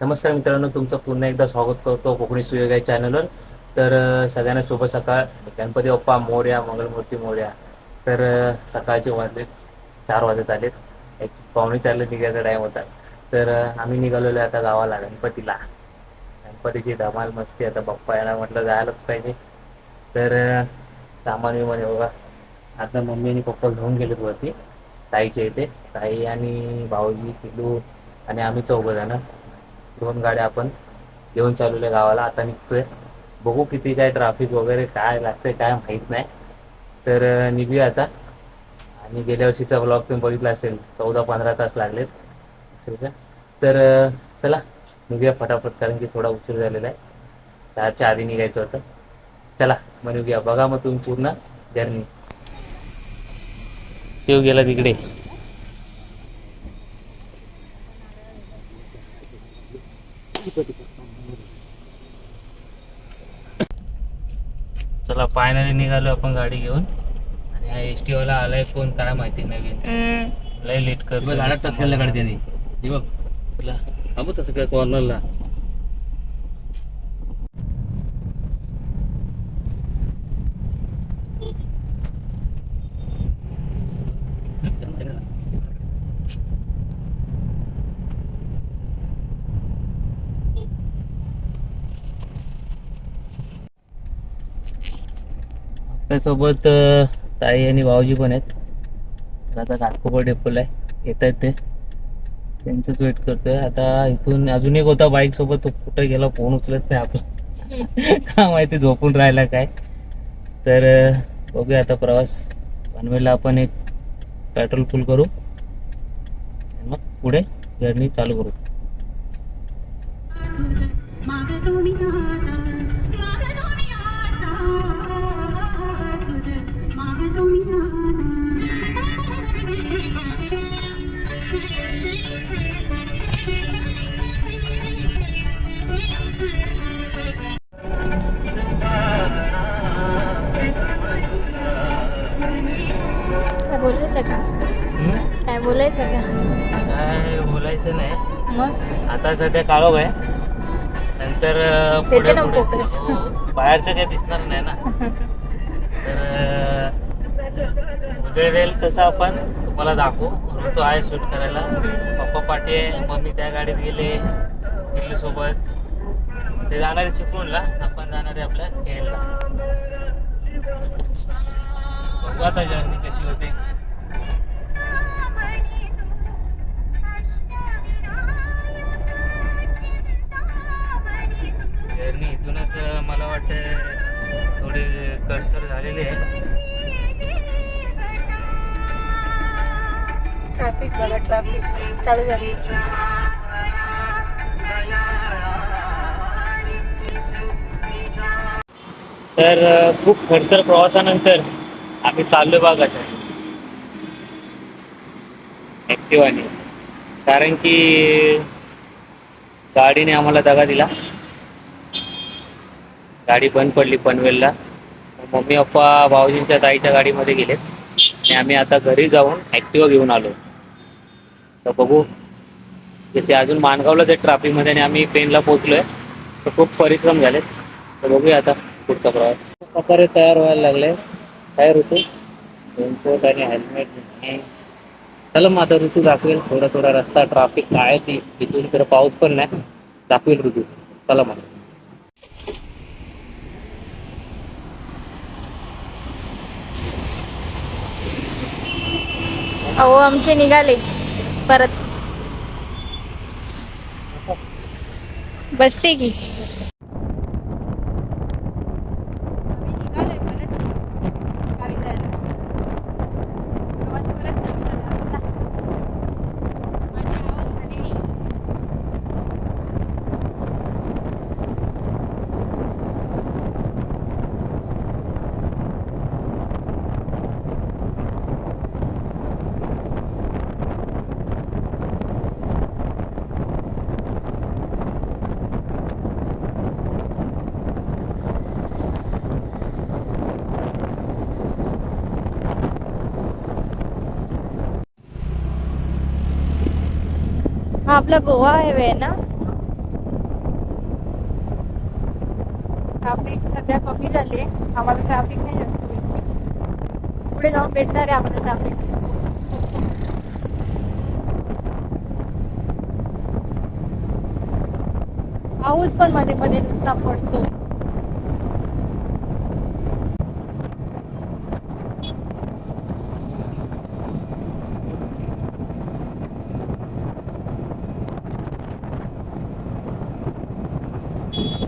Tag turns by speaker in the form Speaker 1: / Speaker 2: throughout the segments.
Speaker 1: नमस्कार मित्रांनो तुमचं पुन्हा एकदा स्वागत करतो कोकणी सुयोग या चॅनलवर. तर सगळ्यांना शुभ सकाळ. गणपती बाप्पा मोर्या मंगलमूर्ती मोर्या. तर सकाळचे वाजले चार वाजत आलेत. एक पावणे चारला निघायचा टाईम होता. तर आम्ही निघालेलो आता गावाला गणपतीला. गणपतीची धमाल मस्ती आता बाप्पा याला म्हटलं जायलाच पाहिजे. तर सामान विमान बघा. आता मम्मी आणि पप्पा घेऊन गेलेत वरती. ताईच्या इथे. ताई आणि भाऊजी पिलू आणि आम्ही चौघ जण. दोन गाड्या आपण घेऊन चालवले गावाला. आता निघतोय. बघू किती काय ट्राफिक वगैरे काय लागतंय काय माहीत नाही. तर निघूया आता. आणि गेल्या वर्षीचा ब्लॉग तुम्ही बघितला असेल चौदा पंधरा तास लागलेत. तर चला निघूया फटाफट कारण की थोडा उशीर झालेला आहे. चारच्या आधी निघायचं होतं. चला मग निघूया. बघा मग तुम्ही पूर्ण जर्नी शिव गेला तिकडे. चला फायनली निघालो आपण गाडी घेऊन. आणि हा एस टी वाला आलाय कोण काय माहिती नवीन. लय लेट
Speaker 2: झाडात टच
Speaker 1: करतो
Speaker 2: केलं गाडी त्याने हे बघ.
Speaker 1: चला.
Speaker 2: थांबू तसं काय कॉर्नरला
Speaker 1: आपल्यासोबत अं, ताई आणि भाऊजी पण आहेत. तर आता घाटकोपर डेपोला आहे. येत आहेत ते. त्यांचंच वेट करतोय. आता इथून अजून एक होता बाईक सोबत. तो कुठे गेला फोन उचलत नाही आपला. काय माहिती झोपून राहिला काय? तर बघूया आता प्रवास. पनवेलला आपण एक पेट्रोल फुल करू. मग पुढे जर्नी चालू करू.
Speaker 3: बोलायचं का? काय बोलायचं का?
Speaker 1: काय बोलायचं नाही.
Speaker 3: मग?
Speaker 1: आता सध्या काळोख आहे. नंतर अं,
Speaker 3: देते
Speaker 1: पुढे
Speaker 3: ना
Speaker 1: पुढे.
Speaker 3: focus.
Speaker 1: हो, बाहेरचं काही दिसणार नाही ना. तर अं, उदय रेल तसं आपण. तुम्हाला दाखवू. ऋतू आहे शूट करायला. पप्पा पाठी आहे मम्मी त्या गाडीत गेले दिल्ली सोबत. ते जाणारे चिपळूणला आपण जाणारे आपल्या खेळला बघू आता जर्नी कशी होते. जर्नी इथूनच मला वाटतं थोडी कडसर झालेली आहे.
Speaker 3: ट्रॅफिक बघा ट्रॅफिक. चालू झाली.
Speaker 1: तर खूप खडतर प्रवासानंतर आम्ही चाललोय बघा कशा ॲक्टिवाने कारण की गाडीने आम्हाला दगा दिला. गाडी बंद पडली पनवेलला. मम्मी पप्पा भाऊजींच्या ताईच्या गाडीमध्ये गेलेत आणि आम्ही आता घरी जाऊन ॲक्टिवा घेऊन आलो. तर बघू तिथे अजून माणगावलाच आहे ट्रॅफिकमध्ये आणि आम्ही पेनला पोहोचलोय तर खूप परिश्रम झालेत. तर बघूया आता पुढचा प्रवास. प्रकारे तयार व्हायला लागले. काय ऋतू रेनकोट आणि हेल्मेट चला मग आता ऋतू दाखवेल. थोडा थोडा रस्ता ट्रॅफिक काय आहे ती. इथून इकडे पाऊस पण नाही. दाखवेल ऋतू. चला मग.
Speaker 3: अहो आमचे निघाले. परत. बसते की? आपला गोवा हायवे आहे ना? ट्राफिक सध्या कमी झाली आम्हाला ट्राफिक नाही जास्त भेटली. पुढे जाऊन भेटणार आहे आम्हाला ट्राफिक पाऊस पण मध्ये मध्ये नुसता पडतो Thank you.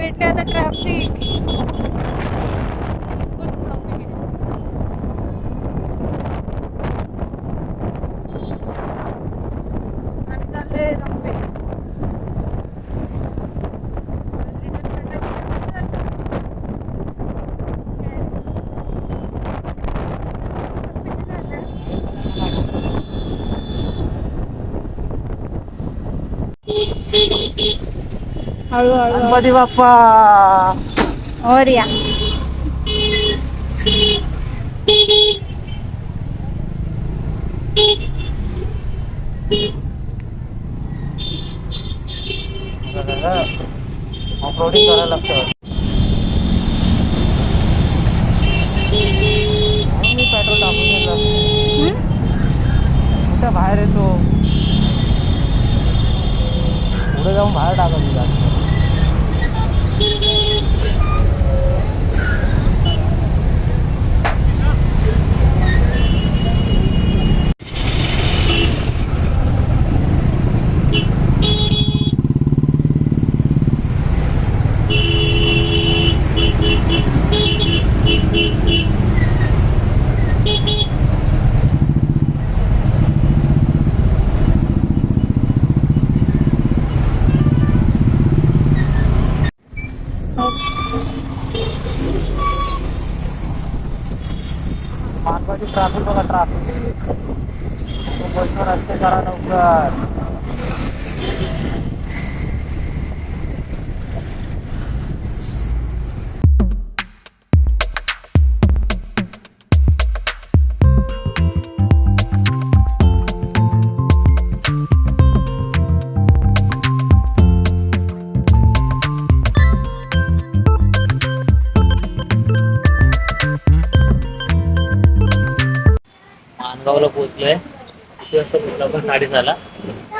Speaker 3: भेटले आता ट्रॅफिक Beep, beep, beep. हळूहळू
Speaker 1: बाप्पा.
Speaker 3: और या.
Speaker 1: ऑफरोडिंग करायला लागतं. मी पेट्रोल टाकून गेलं कुठं बाहेर येतो? पुढे जाऊन बाहेर टाकत तुला मानवाची ट्राफिक बघा ट्राफिक मुंबईचं रस्ते झाला.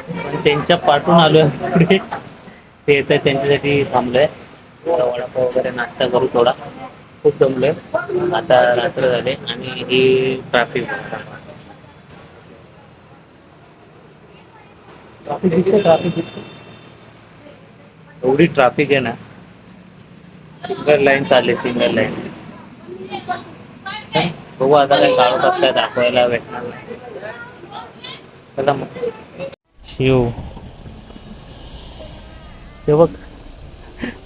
Speaker 1: पण त्यांच्या पाठून आलोय पुढे. ते येत आहे त्यांच्यासाठी थांबलोय. वडापाव वगैरे नाश्ता करू थोडा. खूप जमलोय. आता रात्र झाले आणि ही ट्रॅफिक ट्रॅफिक दिसते ट्रॅफिक दिसते एवढी ट्रॅफिक आहे ना. सिंगल लाईन चालली सिंगल लाईन बघू आता काय काढतात काय दाखवायला भेटणार नाही. कलम. शिव. ते बघ.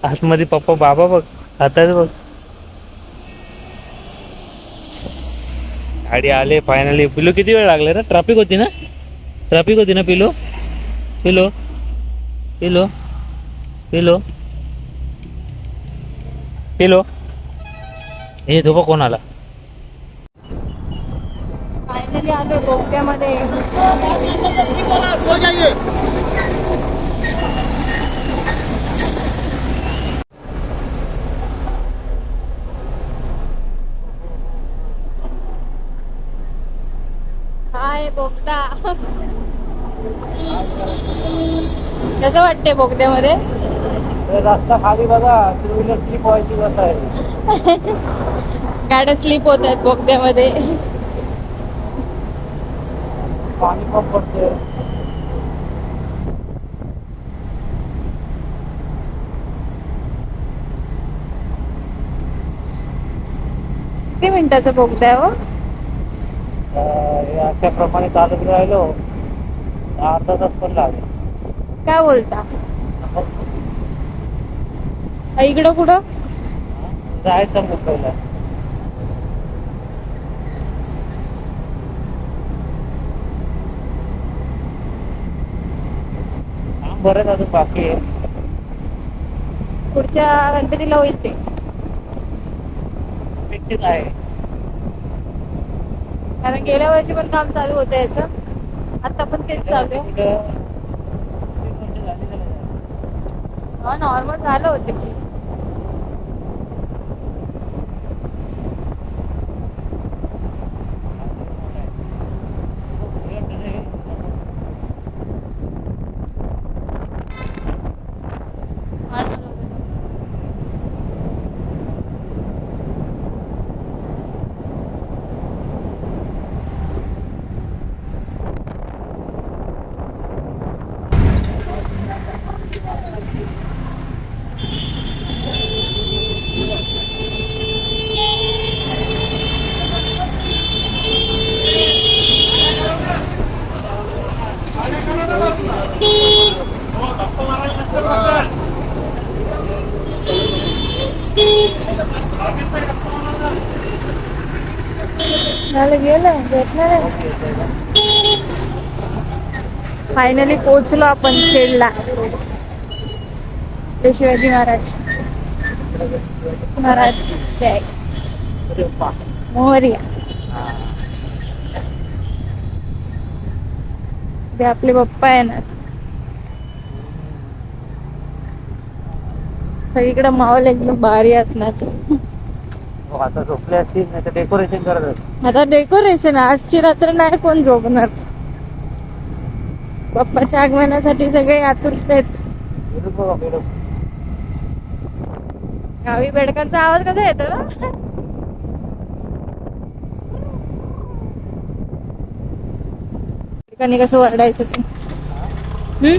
Speaker 1: आतमध्ये पप्पा बाबा बघ. हातात बघ. गाडी आले फायनली पिलो किती वेळ लागले ना ट्रॅफिक होती ना? ट्रॅफिक होती ना पिलो पिलो पिलो पिलो पिलो हे धोबा कोण आला?
Speaker 3: फायनली आलो बोगद्यामध्ये हाय बोगदा. कसं वाटते बोगद्यामध्ये?
Speaker 1: रस्ता खाली बघा टू व्हीलर स्लिप व्हायची बस आहे.
Speaker 3: गाड्या स्लिप होत आहेत बोगद्यामध्ये.
Speaker 1: पाणी पण पडते
Speaker 3: किती मिनिटाचा बोगदा आहे हो?
Speaker 1: अशाप्रमाणे चालत राहिलो. अर्धा तास पण लागेल.
Speaker 3: काय बोलता? इकडं कुठं?
Speaker 1: जायचं मुंबईला बरेच अजून बाकी आहे.
Speaker 3: पुढच्या गणपतीला होईल ते.
Speaker 1: अपेक्षित आहे.
Speaker 3: कारण गेल्या वर्षी पण काम चालू होतं याचं. आता पण तेच चालू आहे.
Speaker 1: कुठं तीन वर्ष झाली त्याला.
Speaker 3: हा नॉर्मल झालं होतं की झालं गेलं भेटणार फायनली पोहोचलो आपण खेडला ते शिवाजी महाराज. महाराज जय. मोहरिया. ते आपले पप्पा येणार सगळीकडे माहोल एकदम भारी असणार.
Speaker 1: हो, आता झोपले असतील नाही तर डेकोरेशन करत असतील.
Speaker 3: आता डेकोरेशन आजची रात्र नाही कोण झोपणार? पप्पाच्या आगमनासाठी सगळे आतुरत आहेत
Speaker 1: विरुद्ध बघा, विरुद्ध.
Speaker 3: गावी बेडकांचा आवाज कसा येतो? ना बेडकांनी कसं ओरडायचं ते? हम्म?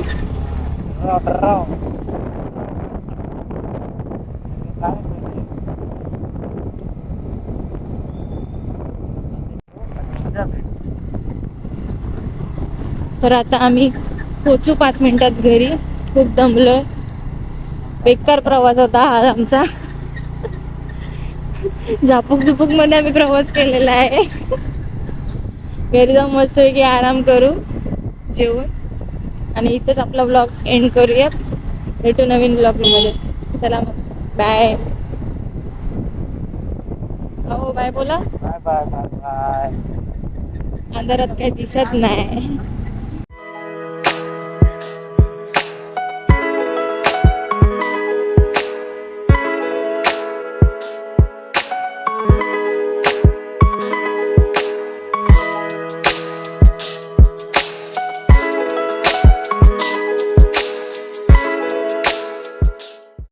Speaker 1: राव, राव.
Speaker 3: तर आता आम्ही पोचू पाच मिनिटात घरी. खूप दमलोय. बेकार प्रवास होता हा आमचा. झापूक झुपूकमध्ये आम्ही प्रवास केलेला आहे. घरी जाऊन मस्त की आराम करू जेवून. आणि इथंच आपला ब्लॉग एंड करूया भेटू नवीन ब्लॉगमध्ये. चला मग. बाय हो बाय बोला.
Speaker 1: बाय बाय बाय बाय
Speaker 3: अंधारात काही दिसत नाही.